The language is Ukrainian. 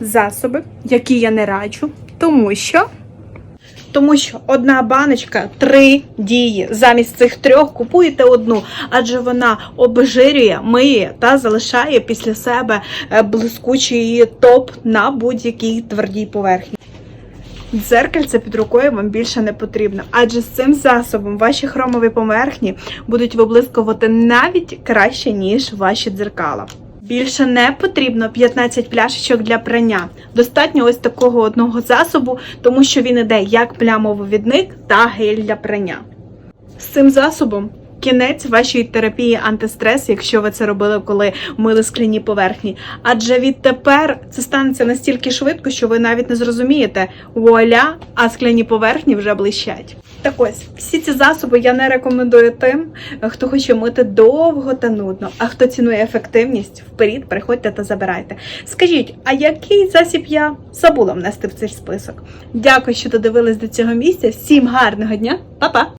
засоби, які я не раджу, тому що. Тому що одна баночка три дії. Замість цих трьох купуєте одну, адже вона обжирює, миє та залишає після себе е, блискучий топ на будь-якій твердій поверхні. Дзеркальце під рукою вам більше не потрібно, адже з цим засобом ваші хромові поверхні будуть виблискувати навіть краще, ніж ваші дзеркала. Більше не потрібно 15 пляшечок для прання. Достатньо ось такого одного засобу, тому що він іде як плямовивідник та гель для прання. З цим засобом кінець вашої терапії антистрес, якщо ви це робили, коли мили скляні поверхні. Адже відтепер це станеться настільки швидко, що ви навіть не зрозумієте вуаля, а скляні поверхні вже блищать. Так ось, всі ці засоби я не рекомендую тим, хто хоче мити довго та нудно, а хто цінує ефективність, вперед приходьте та забирайте. Скажіть, а який засіб я забула внести в цей список? Дякую, що додивились до цього місця. Всім гарного дня, Па-па!